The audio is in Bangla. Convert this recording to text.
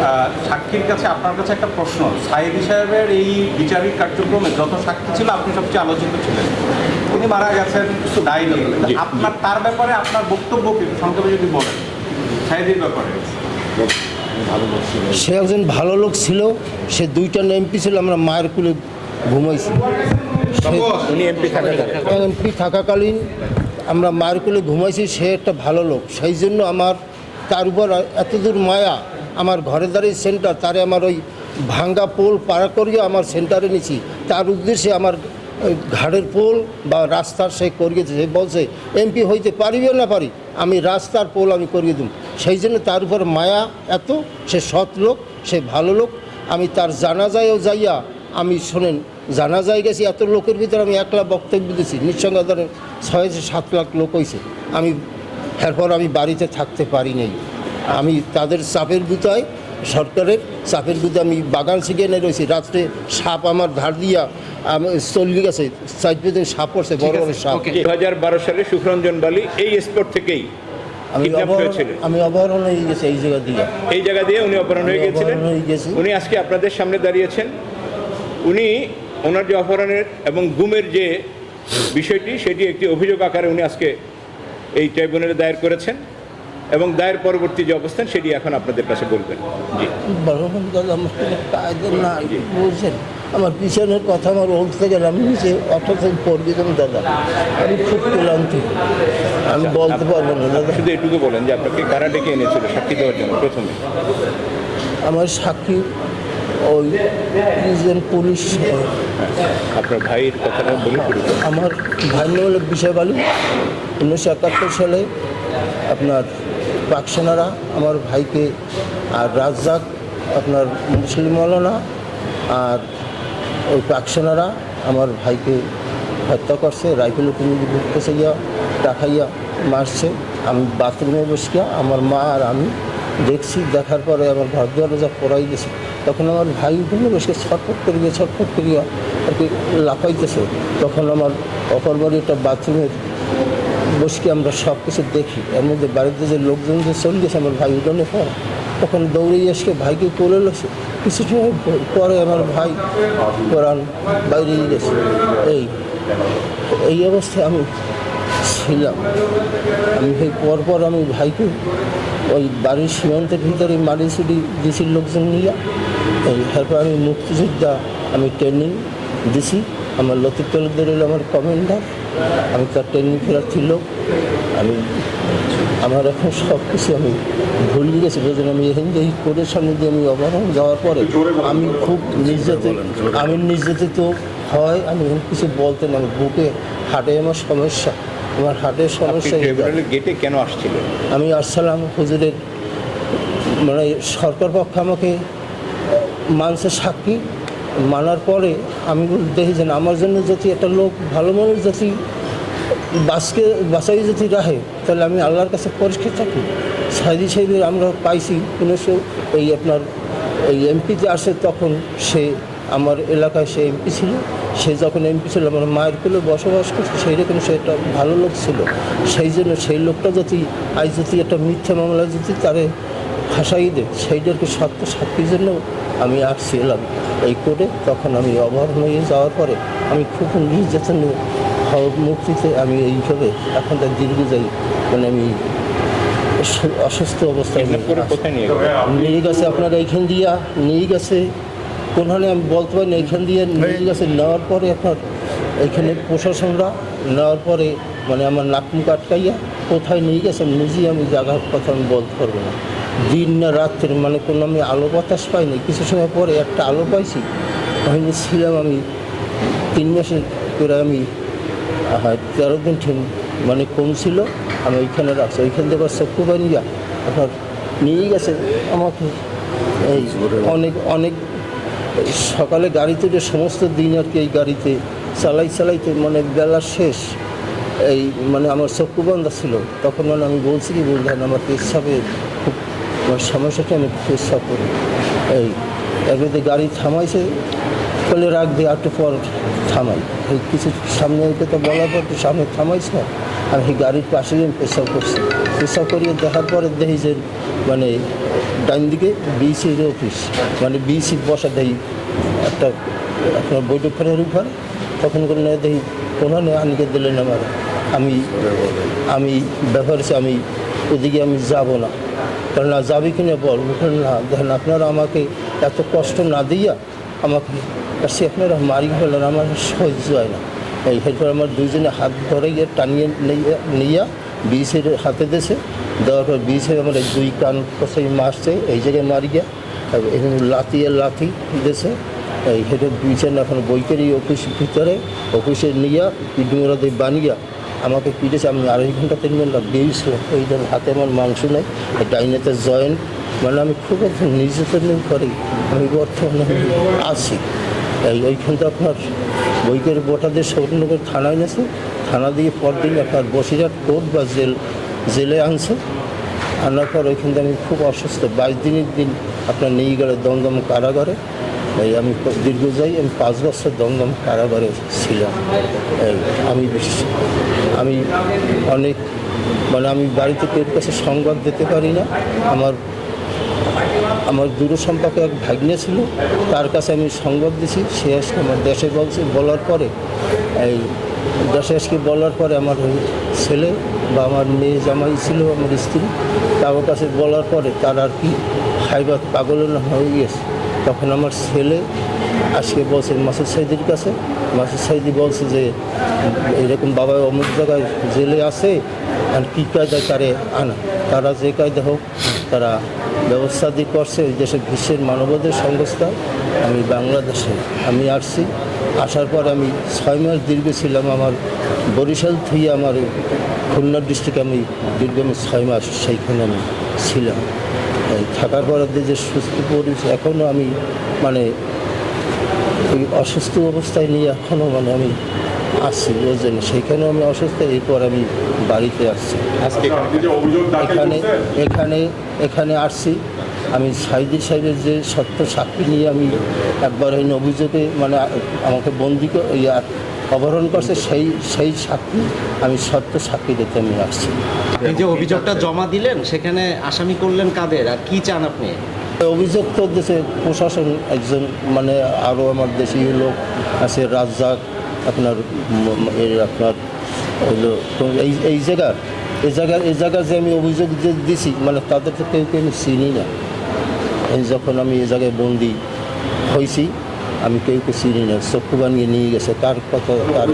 আহ, সাক্ষীর কাছে আপনার কাছে একটা প্রশ্ন। সাইদি সাহেবের এই বিচারিক কার্যক্রমে যত সাক্ষী ছিল আপনি সবচেয়ে আলোচিত ছিলেন। তিনি মারা গেছেন ডাইনি জি। আপনার তার ব্যাপারে আপনার বক্তব্য কি? সংক্ষেপে যদি বলেন সাইদির ব্যাপারে। সে একজন ভালো লোক ছিল সে দুইটা এমপি ছিল আমরা মায়ের কুলে ঘুমাইছি। এমপি থাকাকালীন। এমপি থাকাকালীন আমরা মায়ের কুলে ঘুমাইছি সে একটা ভালো লোক। সেই জন্য আমার তার উপর এতদূর মায়া আমার ঘরের দ্বারে সেন্টার তারে আমার ওই ভাঙ্গা পোল পাড়া করিয়ে আমার সেন্টারে নিছি। তার উদ্দেশ্যে আমার ঘাড়ের পোল বা রাস্তার সে করিয়েছে সে বলছে, এমপি হইতে পারিবে না পারি, আমি রাস্তার পোল আমি করিয়ে দিই সেই জন্য তার উপর মায়া এত, সে সৎ লোক, সে ভালো লোক। আমি তার জানাজায়ও যাইয়া, আমি শোনেন জানা যায় গেছি, এত লোকের ভিতরে আমি একলা বক্তব্য দিয়েছি নিঃসঙ্গে ধরেন ছয় সাত লাখ লোক হয়েছে আমি, এরপর আমি বাড়িতে থাকতে পারি নাই। আমি তাদের চাপের গুতায় সরকারের চাপের গুতে আমি বাগান শিখে নিয়ে রয়েছি। রাত্রে সাপ আমার ধার দিয়া আমি চল্লি গেছে সাইড পেতে সাপ পড়ছে বড় বড় সাপ। দু হাজার বারো সালে সুখরঞ্জন বালি এই স্পট থেকেই আমি অপহরণ আমি অপহরণ হয়ে গেছি এই জায়গা দিয়ে। এই জায়গা দিয়ে উনি অপহরণ হয়ে গেছিলেন। গেছি। উনি আজকে আপনাদের সামনে দাঁড়িয়েছেন। উনি ওনার যে অপহরণের এবং গুমের যে বিষয়টি সেটি একটি অভিযোগ আকারে উনি আজকে এই ট্রাইব্যুনালে দায়ের করেছেন। এবং দায়ের পরবর্তী যে অবস্থান সেটি এখন আপনাদের কাছে বলবেন। জি। দাদা আমার পিছনের কথা আমার বলতে গেলে আমি নিচে অটো থেকে দাদা? আমি খুব ক্লান্ত। আমি বলতে পারব না দাদা। শুধু এটুকু বলেন যে আপনাকে কারা ডেকে এনেছিল সাক্ষী দেওয়ার জন্য প্রথমে? আমার সাক্ষী ওই একজন পুলিশ। আপনার ভাইয়ের কথাটা বলে শুরু করুন। আমার ভাই হলো বিষয় বালু। উনিশশো একাত্তর সালে আপনার পাকসেনারা আমার ভাইকে আর রাজ্জাক, আপনার মুসলিম মৌলানা আর ওই পাকসেনারা আমার ভাইকে হত্যা করছে, রাইফেল ঘুরতেছে গিয়া দেখাইয়া মারছে। আমি বাথরুমে বসিয়া আমার মা আর আমি দেখছি, দেখার পরে আমার ঘর দুয়ারে যা পড়াই গেছে তখন আমার ভাই উঠে বসে ছটফট করিয়া ছটফট করিয়া আর কি লাফাইতেছে। তখন আমার অপর বাড়ি একটা বাথরুমের বসকে আমরা সব কিছু দেখি। এর মধ্যে বাড়িতে যে লোকজন যে চলে গেছে আমার ভাই উঠোনে পর, তখন দৌড়ে এসে ভাইকে কোলে লোছে কিছু সময় পরে আমার ভাই কোরআন বাইরে গেছে। এই এই অবস্থায় আমি ছিলাম। আমি সেই পরপর আমি ভাইকে ওই বাড়ির সীমান্তের ভিতরে মারি ছুটি দিছি, লোকজন নিয়ে এই, তারপর আমি মুক্তিযোদ্ধা, আমি ট্রেনিং দিছি। আমার লতিফ তালুকদার হলো আমার কমেন্ডার আমি তার ট্রেনিং ফেরাচ্ছি ছিল। আমি আমার এখন সব কিছু আমি ভুলে গেছি বুঝলেন আমি এই কোর্টের সামনে দিয়ে আমি অবরণ যাওয়ার পরে আমি খুব নির্যাতিত আমি নির্যাতিত হয় আমি কিছু বলতে না বুকে হাটে আমার সমস্যা আমার হাটের সমস্যা গেটে কেন আসছিলেন? আমি আসসালাম হুজুরের মানে সরকার পক্ষ আমাকে মানছে সাক্ষী মানার পরে আমি দেখি যে আমার জন্য যদি একটা লোক ভালো মানুষ যদি বাসকে বাসাই যদি রাখে, তাহলে আমি আল্লাহর কাছে পরিষ্কার থাকি। সাইদি সাহেবের আমরা পাইছি উনিশশো এই আপনার এই এমপিতে আসে, তখন সে আমার এলাকায় সে এমপি ছিল। সে যখন এমপি ছিল, আমার মায়ের কোলে বসবাস করছে, সেই রকম সে একটা ভালো লোক ছিল। সেই জন্য সেই লোকটা যদি আজ যদি একটা মিথ্যা মামলা যদি তারে ফাঁসাই দেয় সেইটাকে সত্য সাক্ষীর জন্য আমি আসছি এলাম এই কোর্টে তখন আমি অবহরণ হয়ে যাওয়ার পরে আমি খুব নির্যাতন হওয়ার মুক্তিতে আমি এইভাবে এখন তার দীর্ঘ যাই মানে আমি অসুস্থ অবস্থায় নিয়ে গেছে আপনার এইখান দিয়া নিয়ে গেছে কোনখানে আমি বলতে পারি না এইখান দিয়ে নিয়ে গেছে নেওয়ার পরে আপনার এইখানে প্রশাসনরা নেওয়ার পরে মানে আমার নাক মুখ আটকাইয়া কোথায় নিয়ে গেছে নিজেই আমি জায়গার কথা আমি বলতে পারব না। দিন না রাত্রে মানে কোনো আমি আলো বাতাস পাইনি। কিছু সময় পরে একটা আলো পাইছি। ওখানে ছিলাম আমি তিন মাসের করে আমি তেরো দিন ঠিক মানে কম ছিল, আমি ওইখানে রাখছি। ওইখান থেকে চক্ষু বানিয়া আপনার নিয়ে গেছে আমাকে। এই অনেক অনেক, সকালে গাড়িতে যে সমস্ত দিন আর কি এই গাড়িতে চালাই, চালাইতে মানে বেলা শেষ। এই মানে আমার চক্ষু বন্ধা ছিল, তখন মানে আমি বলছি কি বললেন আমার পেশাবে খুব আমার সমস্যাটা আমি পেশাব করি। এই এবারে গাড়ি থামাইছে, বলে রাখবে একটু পর থামাই। এই কিছু সামনে তো বলার পর একটু সামনে থামাইছে আর সেই গাড়ির পাশে আমি পেশাব করছি। পেশাব করিয়ে দেখার পরে দেখি যে মানে ডাইন দিকে বিসির অফিস। মানে বিসি বসা দেই একটা আপনার বৈঠক ঘরের উপর। তখন করে না দেখি ওখানে আনকে দিলেন আমার। আমি আমি ব্যাপার আমি ওদিকে আমি যাব না। কারণ না যাবি কিনা বল না। দেখেন আপনারা আমাকে এত কষ্ট না দিয়া আমাকে সে আপনারা মারি ফেলেন আমার সহ্য হয় না। এই এরপর আমার দুইজনে হাত ধরে গিয়ে টানিয়ে নিয়ে বিষের হাতে দেশে দেওয়ার পর বিষে আমার দুই কান কষাই মারছে, এই জায়গায় মারি গিয়া এখানে লাথিয়ে লাথি দেশে এই হেঁটে বিছেন এখন বইকের এই অফিস ভিতরে, অফিসে নিয়ে পিডুমোরা দিয়ে বানিয়ে আমাকে পিটেছে আমি আড়াই ঘণ্টা, তিন ঘণ্টা বেরিয়েছিল ওই জন্য হাতে আমার মাংস নেই ডাইনেতে জয়েন্ট মানে আমি খুব একটু নির্যাতন করি, আমি বর্তমানে আছি। এই ওইখানটা আপনার বইকের বোটাদের সৌরনগর থানায় এনেছে থানা দিয়ে পরদিন আপনার বসিরহাট কোর্ট বা জেল, জেলে আনছে। আনার পর ওইখান থেকে আমি খুব অসুস্থ। বাইশ দিনের দিন আপনার নিয়ে গেলে দমদম কারাগারে। এই আমি দীর্ঘ যাই আমি পাঁচ বছর দমদম কারাগারে ছিলাম। আমি আমি অনেক মানে আমি বাড়িতে কেউ কাছে সংবাদ দিতে পারি না। আমার আমার দূর সম্পর্কে এক ভাগ্নে ছিল, তার কাছে আমি সংবাদ দিছি। সে আজকে আমার দেশে বলছে, বলার পরে, এই দেশে আজকে বলার পরে আমার ছেলে বা আমার মেয়ে জামাই ছিল, আমার স্ত্রী, তার কাছে বলার পরে তার আর কি হাইবাত পাগলের হয়ে গেছে। তখন আমার ছেলে আজকে বলছে, মাসুদ সাইদির কাছে? মাসুদ সাইদি বলছে যে, এরকম বাবা অমুক জায়গায় জেলে আছে, আর কী কায়দায় তারে আনা? তারা যে কায়দা হোক, তারা ব্যবস্থা দিয়ে করছে দেশের বিশ্বের মানবাধিকার সংস্থা। আমি বাংলাদেশে, আমি আসছি। আসার পর আমি ছয় মাস দীর্ঘ ছিলাম আমার বরিশাল থেকে আমার খুলনা ডিস্ট্রিক্টে আমি দীর্ঘ আমি ছয় মাস সেইখানে আমি ছিলাম। থাকার পরে যে সুস্থ পরিবেশ এখনও আমি মানে ওই অসুস্থ অবস্থায় নিয়ে এখনও মানে আমি আসছি বুঝলেন? সেইখানেও আমি অসুস্থ এরপর আমি বাড়িতে আসছি। এখানে এখানে এখানে আসছি। আমি সাইদি সাহেবের যে সত্য সাক্ষী নিয়ে আমি একবার ওই অভিযোগে মানে আমাকে বন্দি ইয়ে অপহরণ করছে সেই সেই সাক্ষী আমি সত্য সাক্ষী দিতে আমি আসছি এই যে অভিযোগটা জমা দিলেন সেখানে আসামি করলেন কাদের? আর কি চান আপনি? অভিযোগ তো দেশে প্রশাসন একজন মানে আরও আমার দেশীয় লোক আছে রাজ্জাক আপনার আপনার হলো এই এই জায়গার এই জায়গার এই জায়গা যে আমি অভিযোগ যে দিছি মানে তাদের তো কেউ কেউ আমি চিনি না। এই যখন আমি এই জায়গায় বন্দি হয়েছি আমি কেউকে চিনি না। চক্ষু বানিয়ে নিয়ে গেছে কার কথা কার